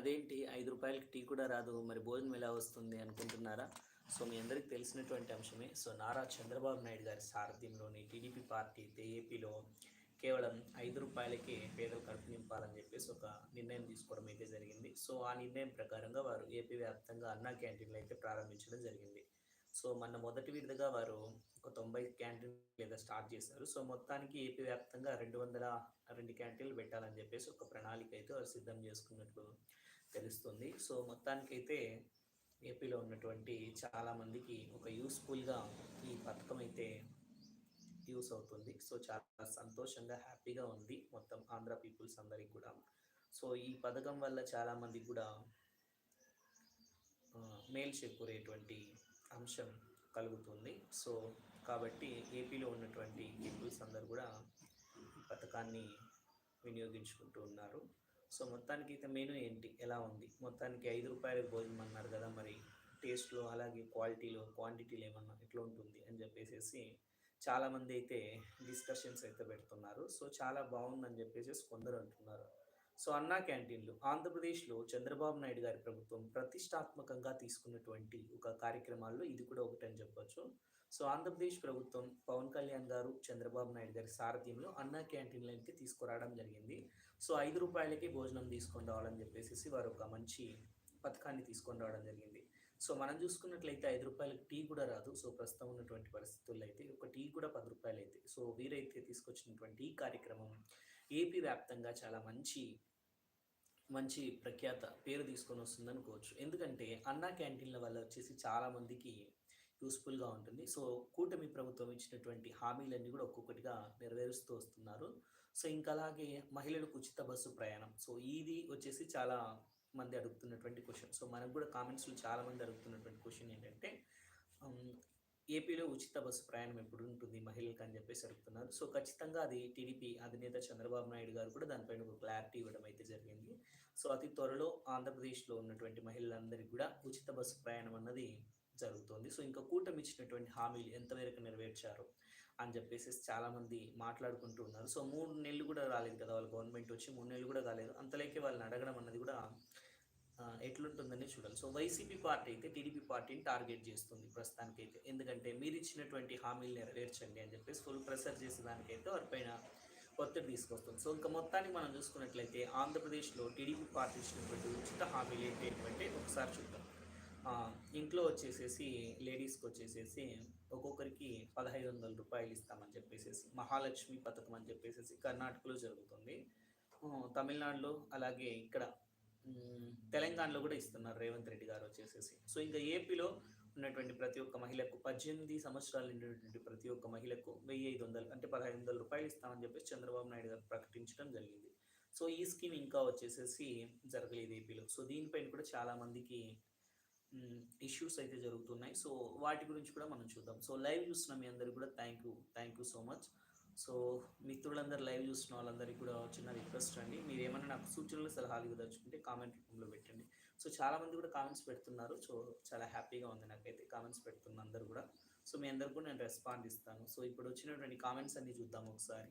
అదేంటి? ఐదు రూపాయలకి టీ కూడా రాదు. మరి భోజనం ఎలా వస్తుంది అనుకుంటున్నారా? సో మీ అందరికీ తెలిసినటువంటి అంశమే. సో నారా చంద్రబాబు నాయుడు గారి సారథ్యంలోని టీడీపీ పార్టీ అయితే ఏపీలో కేవలం ఐదు రూపాయలకి పేదలు కడుపు నింపాలని చెప్పేసి ఒక నిర్ణయం తీసుకోవడం అయితే జరిగింది. సో ఆ నిర్ణయం ప్రకారంగా వారు ఏపీ వ్యాప్తంగా అన్నా క్యాంటీన్లు అయితే ప్రారంభించడం జరిగింది. సో మొన్న మొదటి విడతగా వారు ఒక తొంభై క్యాంటీన్ లేదా స్టార్ట్ చేశారు. సో మొత్తానికి ఏపీ వ్యాప్తంగా రెండు వందల రెండు క్యాంటీన్లు పెట్టాలని చెప్పేసి ఒక ప్రణాళిక అయితే వారు సిద్ధం చేసుకున్నట్లు తెలుస్తుంది. సో మొత్తానికైతే ఏపీలో ఉన్నటువంటి చాలామందికి ఒక యూస్ఫుల్గా ఈ పథకం అయితే యూస్ అవుతుంది. సో చాలా సంతోషంగా హ్యాపీగా ఉంది మొత్తం ఆంధ్ర పీపుల్స్ అందరికి కూడా. సో ఈ పథకం వల్ల చాలామందికి కూడా మేలు చేకూరేటువంటి అంశం కలుగుతుంది. సో కాబట్టి ఏపీలో ఉన్నటువంటి పీపుల్స్ అందరు కూడా ఈ పథకాన్ని వినియోగించుకుంటూ ఉన్నారు. సో మొత్తానికి అయితే మెనూ ఏంటి? ఎలా ఉంది? మొత్తానికి ఐదు రూపాయలకు భోజనం అన్నారు కదా మరి. టేస్ట్లో అలాగే క్వాలిటీలో క్వాంటిటీలో ఏమన్నా ఎట్లా ఉంటుంది అని చెప్పేసి చాలామంది అయితే డిస్కషన్స్ అయితే పెడుతున్నారు. సో చాలా బాగుందని చెప్పేసి కొందరు అంటున్నారు. సో అన్నా క్యాంటీన్లు ఆంధ్రప్రదేశ్లో చంద్రబాబు నాయుడు గారి ప్రభుత్వం ప్రతిష్టాత్మకంగా తీసుకున్నటువంటి ఒక కార్యక్రమాల్లో ఇది కూడా ఒకటి అని చెప్పొచ్చు. సో ఆంధ్రప్రదేశ్ ప్రభుత్వం పవన్ కళ్యాణ్ గారు చంద్రబాబు నాయుడు గారి సారథ్యంలో అన్నా క్యాంటీన్లకి తీసుకురావడం జరిగింది. సో ఐదు రూపాయలకి భోజనం తీసుకొని రావాలని చెప్పేసి వారు ఒక మంచి పథకాన్ని తీసుకొని రావడం జరిగింది. సో మనం చూసుకున్నట్లయితే ఐదు రూపాయలకు టీ కూడా రాదు. సో ప్రస్తుతం ఉన్నటువంటి పరిస్థితుల్లో అయితే ఒక టీ కూడా పది రూపాయలు అయితే సో వీరైతే తీసుకొచ్చినటువంటి ఈ కార్యక్రమం ఏపీ వ్యాప్తంగా చాలా మంచి మంచి ప్రఖ్యాత పేరు తీసుకొని వస్తుంది అనుకోవచ్చు. ఎందుకంటే అన్నా క్యాంటీన్ల వల్ల వచ్చేసి చాలా మందికి యూస్ఫుల్గా ఉంటుంది. సో కూటమి ప్రభుత్వం ఇచ్చినటువంటి హామీలన్నీ కూడా ఒక్కొక్కటిగా నెరవేరుస్తూ వస్తున్నారు. సో ఇంకా అలాగే మహిళలకు ఉచిత బస్సు ప్రయాణం. సో ఇది వచ్చేసి చాలా మంది అడుగుతున్నటువంటి క్వశ్చన్ సో మనకు కూడా కామెంట్స్లో చాలా మంది అడుగుతున్నటువంటి క్వశ్చన్ ఏంటంటే ఏపీలో ఉచిత బస్సు ప్రయాణం ఎప్పుడు ఉంటుంది? మహిళలకు అని చెప్పేసి అడుగుతున్నారు. సో ఖచ్చితంగా అది టీడీపీ అధినేత చంద్రబాబు నాయుడు గారు కూడా దానిపైన ఒక క్లారిటీ ఇవ్వడం అయితే జరిగింది. సో అతి త్వరలో ఆంధ్రప్రదేశ్లో ఉన్నటువంటి మహిళలందరికీ కూడా ఉచిత బస్సు ప్రయాణం అన్నది జరుగుతోంది. సో ఇంకా కూటమి ఇచ్చినటువంటి హామీలు ఎంతవరకు నెరవేర్చారు అని చెప్పేసి చాలామంది మాట్లాడుకుంటూ ఉన్నారు. సో మూడు నెలలు కూడా రాలేదు కదా? వాళ్ళ గవర్నమెంట్ వచ్చి మూడు నెలలు కూడా కాలేదు అంతలేకే వాళ్ళని అడగడం అన్నది కూడా ఎట్లుంటుందని చూడాలి సో వైసీపీ పార్టీ అయితే టీడీపీ పార్టీని టార్గెట్ చేస్తుంది ప్రస్తుతానికి అయితే ఎందుకంటే మీరు ఇచ్చినటువంటి హామీలు నెరవేర్చండి అని చెప్పేసి ఫుల్ ప్రెషర్ చేసేదానికైతే వారిపైన ఒత్తిడి తీసుకొస్తుంది. సో ఇంకా మొత్తానికి మనం చూసుకున్నట్లయితే ఆంధ్రప్రదేశ్లో టీడీపీ పార్టీ ఇచ్చినటువంటి ఉచిత హామీలు ఏంటి ఏంటంటే ఒకసారి చూద్దాం. ఇంట్లో వచ్చేసేసి లేడీస్కి వచ్చేసేసి ఒక్కొక్కరికి పదహైదు వందల రూపాయలు ఇస్తామని చెప్పేసి మహాలక్ష్మి పథకం అని చెప్పేసి కర్ణాటకలో జరుగుతుంది. తమిళనాడులో అలాగే ఇక్కడ తెలంగాణలో కూడా ఇస్తున్నారు రేవంత్ రెడ్డి గారు వచ్చేసేసి. సో ఇంకా ఏపీలో ఉన్నటువంటి ప్రతి ఒక్క మహిళకు పద్దెనిమిది సంవత్సరాలు నిండినటువంటి ప్రతి ఒక్క మహిళకు వెయ్యి ఐదు వందలు అంటే పదహైదు వందల రూపాయలు ఇస్తామని చెప్పేసి చంద్రబాబు నాయుడు గారు ప్రకటించడం జరిగింది. సో ఈ స్కీమ్ ఇంకా వచ్చేసేసి జరగలేదు ఏపీలో. సో దీనిపైన కూడా చాలా మందికి ఇష్యూస్ అయితే జరుగుతున్నాయి. సో వాటి గురించి కూడా మనం చూద్దాం. సో లైవ్ చూస్తున్న మీ అందరికి కూడా thank you thank you so much. So మిత్రులందరూ లైవ్ చూస్తున్న వాళ్ళందరికీ కూడా చిన్న రిక్వెస్ట్ అండి. మీరు ఏమైనా నాకు సూచనలు సలహాలు ఇవ్వదలుచుకుంటే కామెంట్ రూపంలో పెట్టండి. సో చాలామంది కూడా కామెంట్స్ పెడుతున్నారు. సో చాలా హ్యాపీగా ఉంది నాకైతే కామెంట్స్ పెడుతున్న అందరు కూడా. సో మీ అందరు కూడా నేను రెస్పాండ్ ఇస్తాను. సో ఇప్పుడు వచ్చినటువంటి కామెంట్స్ అన్ని చూద్దాం ఒకసారి.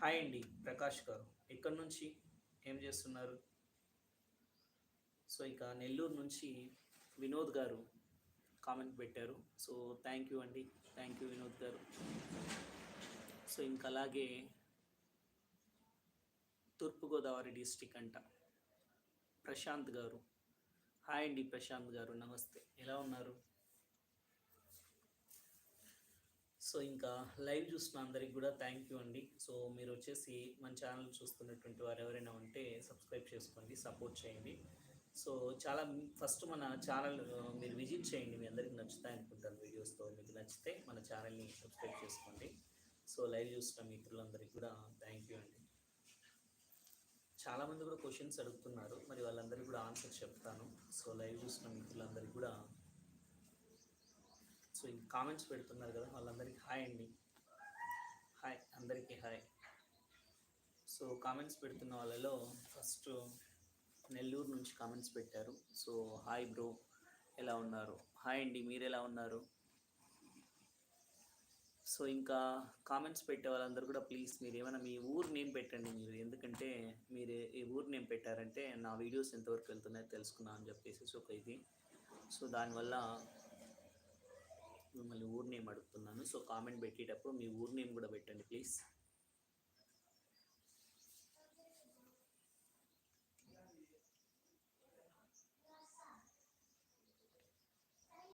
హాయ్ అండి ప్రకాష్ గారు. ఎక్కడి నుంచి? ఏం చేస్తున్నారు? సో ఇక నెల్లూరు నుంచి వినోద్ గారు. కామెంట్ పెట్టారు. సో థ్యాంక్ యూ అండి. థ్యాంక్ యూ వినోద్ గారు. సో ఇంకా అలాగే తూర్పుగోదావరి డిస్టిక్ అంట ప్రశాంత్ గారు. హాయ్ అండి ప్రశాంత్ గారు నమస్తే. ఎలా ఉన్నారు? సో ఇంకా లైవ్ చూస్తున్న అందరికి కూడా థ్యాంక్ యూ అండి. సో మీరు వచ్చేసి మన ఛానల్ చూస్తున్నటువంటి వారు ఎవరైనా ఉంటే సబ్స్క్రైబ్ చేసుకోండి సపోర్ట్ చేయండి. సో చాలా ఫస్ట్ మన ఛానల్ మీరు విజిట్ చేయండి. మీ అందరికి నచ్చుతాయి అనుకుంటాను వీడియోస్తో మీకు నచ్చితే మన ఛానల్ని సబ్స్క్రైబ్ చేసుకోండి. సో లైవ్ చూసిన మిత్రులందరికీ కూడా థ్యాంక్ యూ అండి. చాలామంది కూడా క్వశ్చన్స్ అడుగుతున్నారు. మరి వాళ్ళందరికీ కూడా ఆన్సర్ చెప్తాను. సో లైవ్ చూసిన మిత్రులందరికీ కూడా సో ఇంక కామెంట్స్ పెడుతున్నారు కదా వాళ్ళందరికీ హాయ్ అండి. హాయ్ అందరికీ హాయ్ సో కామెంట్స్ పెడుతున్న వాళ్ళలో ఫస్ట్ నెల్లూరు నుంచి కామెంట్స్ పెట్టారు. సో హాయ్ బ్రో ఎలా ఉన్నారు? హాయ్ అండి మీరు ఎలా ఉన్నారు? సో ఇంకా కామెంట్స్ పెట్టే వాళ్ళందరూ కూడా ప్లీజ్ మీరు ఏమైనా మీ ఊరు నేమ్ పెట్టండి మీరు. ఎందుకంటే మీరు ఈ ఊరు నేమ్ పెట్టారంటే నా వీడియోస్ ఎంతవరకు వెళ్తున్నాయో తెలుసుకున్నా అని చెప్పేసి ఒక ఇది. సో దానివల్ల మిమ్మల్ని ఊరు నేమ్ అడుగుతున్నాను. సో కామెంట్ పెట్టేటప్పుడు మీ ఊరు నేమ్ కూడా పెట్టండి ప్లీజ్